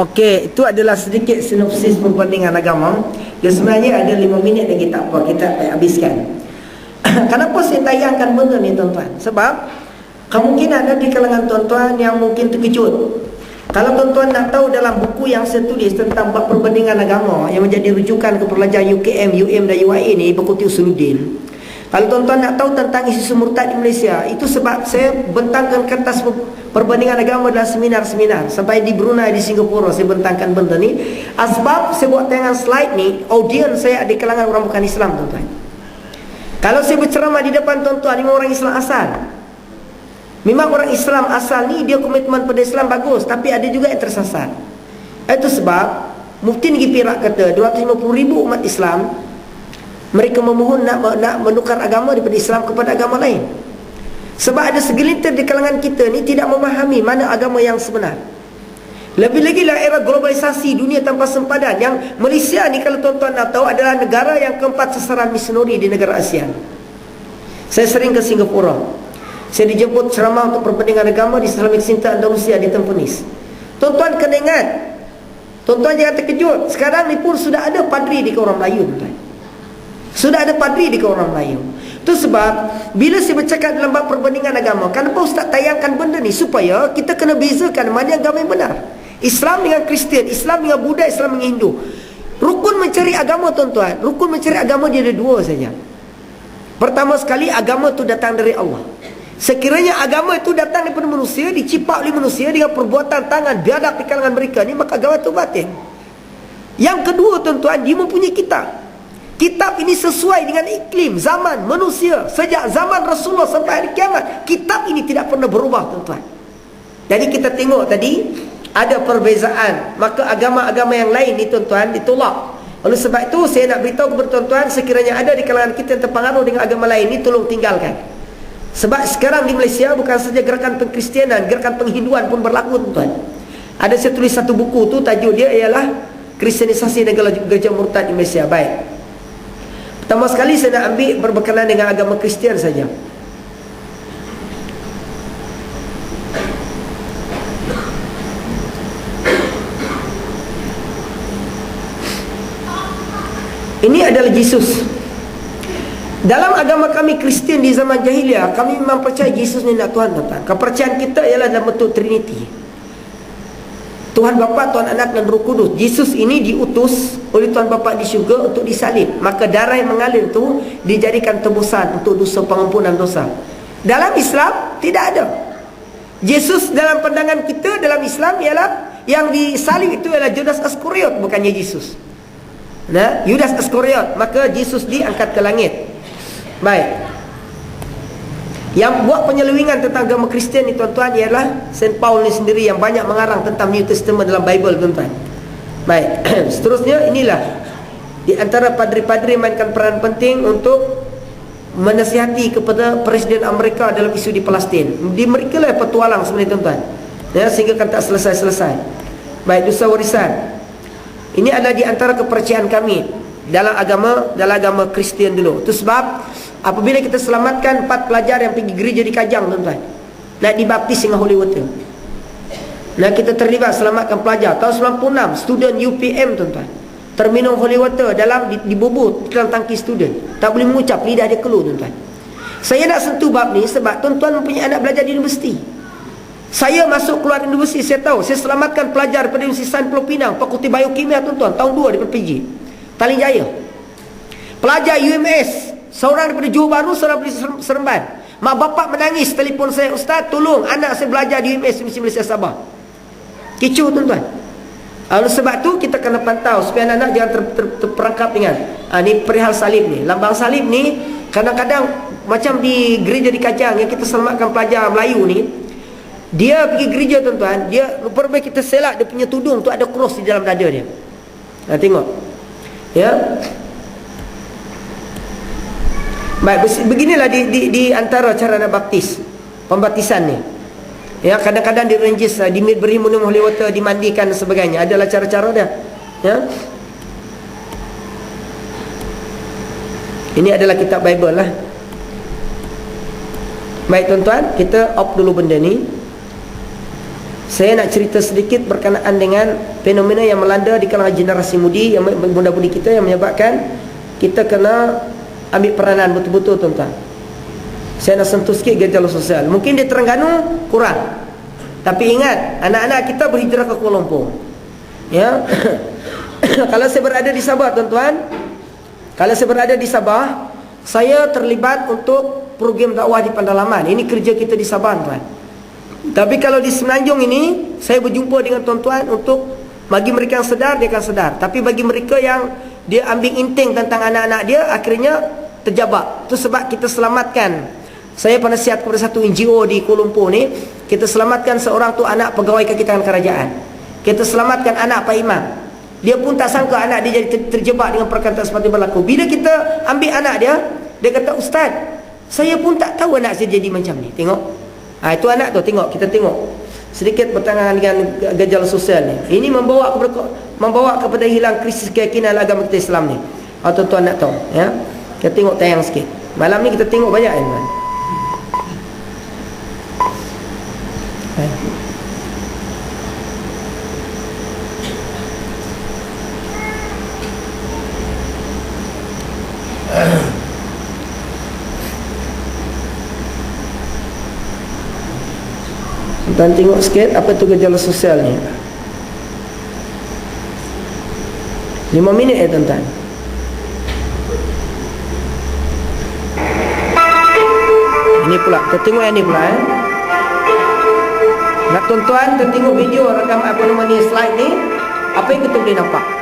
Okey, itu adalah sedikit sinopsis perbandingan agama. Dia sebenarnya ada lima minit lagi tak apa, kita habiskan. Kenapa saya tayangkan benda ni tuan-tuan? Sebab kemungkinan ada di kalangan tuan-tuan yang mungkin terkejut. Kalau tuan-tuan nak tahu dalam buku yang saya tulis tentang bab perbandingan agama yang menjadi rujukan ke pelajaran UKM, UM dan UIA ni, Buku Usuluddin. Kalau tuan-tuan nak tahu tentang isu murtad di Malaysia, itu sebab saya bentangkan kertas perbandingan agama dalam seminar-seminar. Sampai di Brunei, di Singapura, saya bentangkan benda ni. Sebab saya buat tayangan slide ni, audiens saya di kalangan orang bukan Islam, tuan-tuan. Kalau saya berceramah di depan tuan-tuan, lima orang Islam asal. Memang orang Islam asal ni, dia komitmen pada Islam bagus. Tapi ada juga yang tersasar. Itu sebab, Mufti Negeri Perak kata, 250 ribu umat Islam, mereka memohon nak nak menukar agama daripada Islam kepada agama lain. Sebab ada segelintir di kalangan kita ni tidak memahami mana agama yang sebenar. Lebih lagi lah era globalisasi dunia tanpa sempadan yang Malaysia ni kalau tuan-tuan nak tahu adalah negara yang keempat sasaran misioneri di negara ASEAN. Saya sering ke Singapura. Saya dijemput ceramah untuk perbandingan agama di Islamic Center Andalusia di Tampines. Tuan-tuan kena ingat. Tuan-tuan jangan terkejut. Sekarang ni pun sudah ada padri di kaum Melayu tuan-tuan. Sudah ada padri di kaum Melayu. Itu sebab bila saya bercakap dalam bab perbandingan agama, kenapa ustaz tayangkan benda ni supaya kita kena bezakan mana agama yang benar. Islam dengan Kristian, Islam dengan Buddha, Islam dengan Hindu. Rukun mencari agama tuan-tuan, rukun mencari agama dia ada dua saja. Pertama sekali agama itu datang dari Allah. Sekiranya agama itu datang daripada manusia, dicipak oleh manusia dengan perbuatan tangan biadab di kalangan mereka ni, maka agama itu batin. Yang kedua tuan-tuan, dia mempunyai kitab. Kitab ini sesuai dengan iklim zaman manusia sejak zaman Rasulullah sampai hari kiamat. Kitab ini tidak pernah berubah tuan-tuan. Jadi kita tengok tadi ada perbezaan. Maka agama-agama yang lain ni tuan-tuan ditolak. Oleh sebab itu saya nak beritahu kepada tuan-tuan sekiranya ada di kalangan kita yang terpengaruh dengan agama lain ni tolong tinggalkan. Sebab sekarang di Malaysia bukan saja gerakan pengkristianan, gerakan penghinduan pun berlaku tuan-tuan. Ada saya tulis satu buku tu tajuk dia ialah Kristianisasi negara gereja murtad di Malaysia. Baik. Pertama sekali saya nak ambil berberkenaan dengan agama Kristian saja. Ini adalah Yesus. Dalam agama kami Kristian di zaman jahiliah, kami memang percaya Yesus ni nak Tuhan, tuan Kepercayaan kita ialah dalam bentuk Trinity. Tuhan Bapa, Tuhan Anak dan Roh Kudus. Yesus ini diutus oleh Tuhan Bapa di syurga untuk disalib. Maka darah yang mengalir itu dijadikan tebusan untuk dosa pengampunan dosa. Dalam Islam tidak ada. Yesus dalam pandangan kita dalam Islam ialah yang disalib itu ialah Judas Iskariot bukannya Yesus. Nah, Judas Iskariot, maka Yesus diangkat ke langit. Baik. Yang buat penyelewingan tentang agama Kristian ni tuan-tuan ialah Saint Paul ni sendiri yang banyak mengarang tentang New Testament dalam Bible tuan-tuan. Baik, seterusnya inilah di antara padri-padri mainkan peran penting untuk menasihati kepada Presiden Amerika dalam isu di Palestin. Di mereka lah petualang sebenarnya tuan-tuan. Ya, sehingga kan tak selesai-selesai. Baik, dosa warisan. Ini adalah di antara kepercayaan kami dalam agama dalam agama Kristian dulu. Itu sebab Apabila kita selamatkan empat pelajar yang pergi gereja di Kajang tuan-tuan. Nak dibaptis dengan holy water. Nah kita terlibat selamatkan pelajar. Tahun 96, student UPM tuan-tuan. Terminum holy water dalam dibubur dalam tangki student. Tak boleh mengucap, lidah dia keluar tuan-tuan. Saya nak sentuh bab ni sebab tuan-tuan mempunyai anak belajar di universiti. Saya masuk keluar universiti, saya tahu. Saya selamatkan pelajar daripada Universiti Pulau Pinang, Fakulti Biokimia tuan-tuan. Tahun 2 daripada PJ. Taling Jaya. Pelajar UMS, Seorang daripada Johor Baru, seorang daripada Seremban. Mak bapak menangis telefon saya, Ustaz tolong anak saya belajar di UMS Mesti Malaysia Sabah. Kecoh tuan-tuan. Oleh sebab tu kita kena pantau supaya anak-anak jangan ter, ter, terperangkap dengan ha, ni perihal salib ni. Lambang salib ni kadang-kadang macam di gereja di Kajang yang kita selamatkan pelajar Melayu ni. Dia pergi gereja tuan-tuan, dia perlu kita selak dia punya tudung tu ada cross di dalam dada dia. Ha, tengok. Ya. Baik, beginilah di, di, di antara cara nak baptis. Pembaptisan ni. Ya, kadang-kadang di ranges, di beri minum holy water, dimandikan dan sebagainya. Adalah cara-cara dia. Ya. Ini adalah kitab Bible lah. Baik tuan-tuan, kita off dulu benda ni. saya nak cerita sedikit berkenaan dengan fenomena yang melanda di kalangan generasi mudi yang muda-mudi kita yang menyebabkan kita kena ambil peranan betul-betul tuan-tuan. Saya nak sentuh sikit gejala sosial. Mungkin di Terengganu kurang. Tapi ingat, anak-anak kita berhijrah ke Kuala Lumpur. Ya. kalau saya berada di Sabah tuan-tuan, kalau saya berada di Sabah, saya terlibat untuk program dakwah di Pandalaman. Ini kerja kita di Sabah tuan. Tapi kalau di Semenanjung ini Saya berjumpa dengan tuan-tuan untuk Bagi mereka yang sedar, dia akan sedar Tapi bagi mereka yang Dia ambil inting tentang anak-anak dia Akhirnya terjabak Itu sebab kita selamatkan. Saya pernah siap kepada satu NGO di Kuala Lumpur ni Kita selamatkan seorang tu anak pegawai kaki tangan kerajaan. Kita selamatkan anak Pak Imam. Dia pun tak sangka anak dia jadi terjebak dengan perkataan seperti berlaku. Bila kita ambil anak dia Dia kata Ustaz Saya pun tak tahu anak saya jadi macam ni. Tengok. Ha, itu anak tu tengok kita tengok. Sedikit bertangan dengan gejala sosial ni. Ini membawa kepada membawa kepada hilang krisis keyakinan agama kita Islam ni. Ha, tuan-tuan nak tahu ya. Kita tengok tayang sikit. Malam ni kita tengok banyak kan. Tuan tengok sikit apa tu gejala sosial ni. 5 minit ya tuan-tuan. Ini pula, kita tengok yang ni pula eh. Nak tuan-tuan, kita tengok video rekam apa nama ni slide ni. Apa yang kita boleh nampak?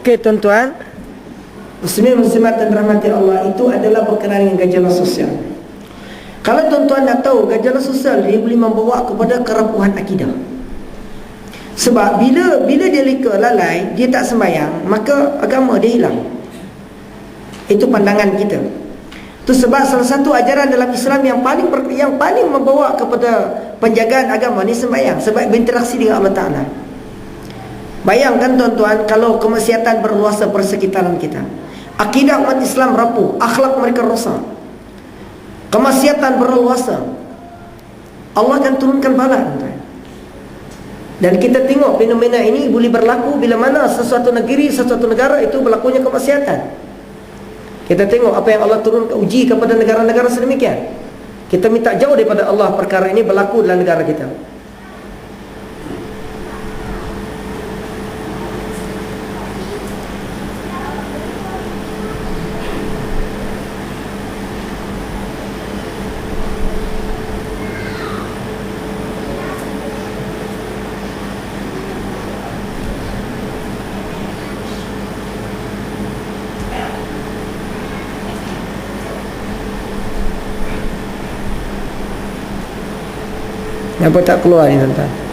Okey tuan-tuan. Muslimin muslimat dan rahmati Allah itu adalah berkenaan dengan gejala sosial. Kalau tuan-tuan dah tahu gejala sosial dia boleh membawa kepada kerapuhan akidah. Sebab bila bila dia leka lalai, dia tak sembahyang, maka agama dia hilang. Itu pandangan kita. Itu sebab salah satu ajaran dalam Islam yang paling yang paling membawa kepada penjagaan agama ni sembahyang sebab berinteraksi dengan Allah Taala. Bayangkan tuan-tuan kalau kemaksiatan berluasa persekitaran kita. Akidah umat Islam rapuh, akhlak mereka rosak. Kemaksiatan berluasa. Allah akan turunkan bala. Dan kita tengok fenomena ini boleh berlaku bila mana sesuatu negeri, sesuatu negara itu berlakunya kemaksiatan. Kita tengok apa yang Allah turunkan uji kepada negara-negara sedemikian. Kita minta jauh daripada Allah perkara ini berlaku dalam negara kita. Kenapa tak keluar ni tuan-tuan?